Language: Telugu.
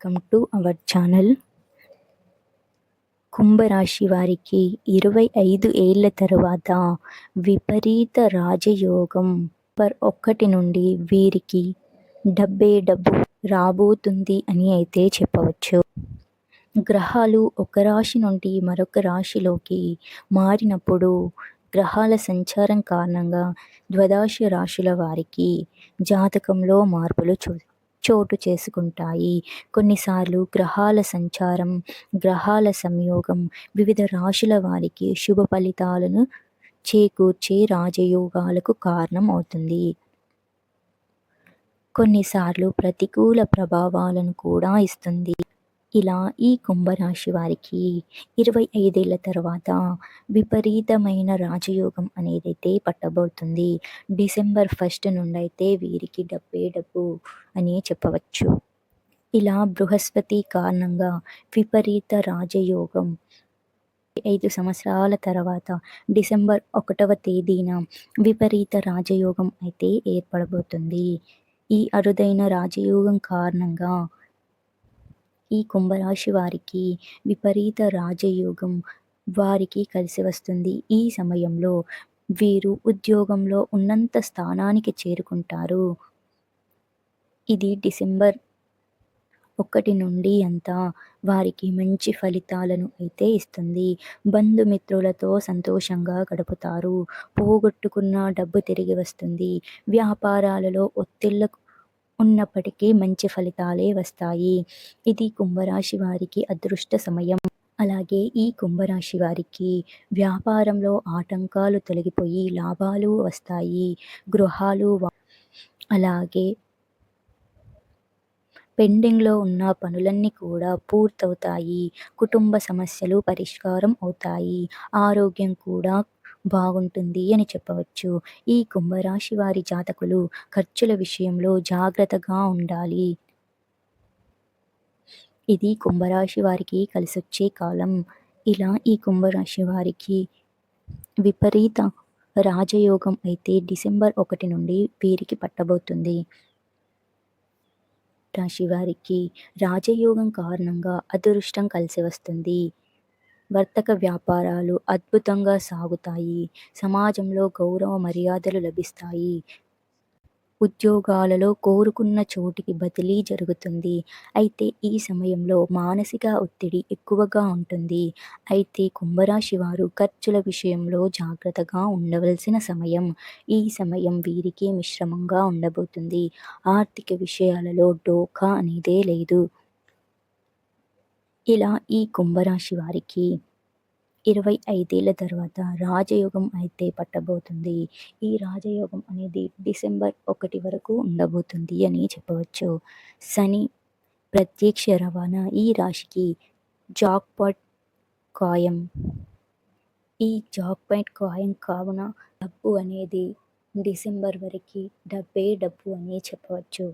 Welcome to our channel. కుంభరాశి వారికి ఇరవై ఐదు ఏళ్ళ తర్వాత విపరీత రాజయోగం పర్ ఒక్కటి నుండి వీరికి డబ్బే డబ్బు రాబోతుంది అని అయితే చెప్పవచ్చు. గ్రహాలు ఒక రాశి నుండి మరొక రాశిలోకి మారినప్పుడు గ్రహాల సంచారం కారణంగా ద్వదాశ రాశుల వారికి జాతకంలో మార్పులు చూ చోటు చేసుకుంటాయి. కొన్నిసార్లు గ్రహాల సంచారం గ్రహాల సంయోగం వివిధ రాశుల వారికి శుభ ఫలితాలను చేకూర్చే రాజయోగాలకు కారణం అవుతుంది. కొన్నిసార్లు ప్రతికూల ప్రభావాలను కూడా ఇస్తుంది. ఇలా ఈ కుంభరాశి వారికి ఇరవై ఐదేళ్ళ తర్వాత విపరీతమైన రాజయోగం అనేదైతే పట్టబోతుంది. డిసెంబర్ ఫస్ట్ నుండి అయితే వీరికి డబ్బే డబ్బు అని చెప్పవచ్చు. ఇలా బృహస్పతి కారణంగా విపరీత రాజయోగం ఐదు సంవత్సరాల తర్వాత డిసెంబర్ ఒకటవ తేదీన విపరీత రాజయోగం అయితే ఏర్పడబోతుంది. ఈ అరుదైన రాజయోగం కారణంగా ఈ కుంభరాశి వారికి విపరీత రాజయోగం వారికి కలిసి వస్తుంది. ఈ సమయంలో వీరు ఉద్యోగంలో ఉన్నంత స్థానానికి చేరుకుంటారు. ఇది డిసెంబర్ ఒకటి నుండి అంతా వారికి మంచి ఫలితాలను అయితే ఇస్తుంది. బంధుమిత్రులతో సంతోషంగా గడుపుతారు. పోగొట్టుకున్న డబ్బు తిరిగి వస్తుంది. వ్యాపారాలలో ఒత్తిళ్ళకు ఉన్నప్పటికీ మంచి ఫలితాలే వస్తాయి. ఇది కుంభరాశి వారికి అదృష్ట సమయం. అలాగే ఈ కుంభరాశి వారికి వ్యాపారంలో ఆటంకాలు తొలగిపోయి లాభాలు వస్తాయి. గృహాలు అలాగే పెండింగ్లో ఉన్న పనులన్నీ కూడా పూర్తవుతాయి. కుటుంబ సమస్యలు పరిష్కారం అవుతాయి. ఆరోగ్యం కూడా బాగుంటుంది అని చెప్పవచ్చు. ఈ కుంభరాశి వారి జాతకులు ఖర్చుల విషయంలో జాగ్రత్తగా ఉండాలి. ఇది కుంభరాశి వారికి కలిసొచ్చే కాలం. ఇలా ఈ కుంభరాశి వారికి విపరీత రాజయోగం అయితే డిసెంబర్ ఒకటి నుండి వీరికి పట్టబోతుంది. రాశి వారికి రాజయోగం కారణంగా అదృష్టం కలిసి వస్తుంది. వర్తక వ్యాపారాలు అద్భుతంగా సాగుతాయి. సమాజంలో గౌరవ మర్యాదలు లభిస్తాయి. ఉద్యోగాలలో కోరుకున్న చోటికి బదిలీ జరుగుతుంది. అయితే ఈ సమయంలో మానసిక ఒత్తిడి ఎక్కువగా ఉంటుంది. అయితే కుంభరాశి వారు ఖర్చుల విషయంలో జాగ్రత్తగా ఉండవలసిన సమయం. ఈ సమయం వీరికి మిశ్రమంగా ఉండబోతుంది. ఆర్థిక విషయాలలో డోకా అనేదే లేదు. ఇలా ఈ కుంభరాశి వారికి ఇరవై ఐదేళ్ళ తర్వాత రాజయోగం అయితే పట్టబోతుంది. ఈ రాజయోగం అనేది డిసెంబర్ ఒకటి వరకు ఉండబోతుంది అని చెప్పవచ్చు. శని ప్రత్యక్ష రవాణా ఈ రాశికి జాక్పాట్ కాయం. ఈ జాక్పాట్ కాయం కావున డబ్బు అనేది డిసెంబర్ వరకు డబ్బే డబ్బు అని చెప్పవచ్చు.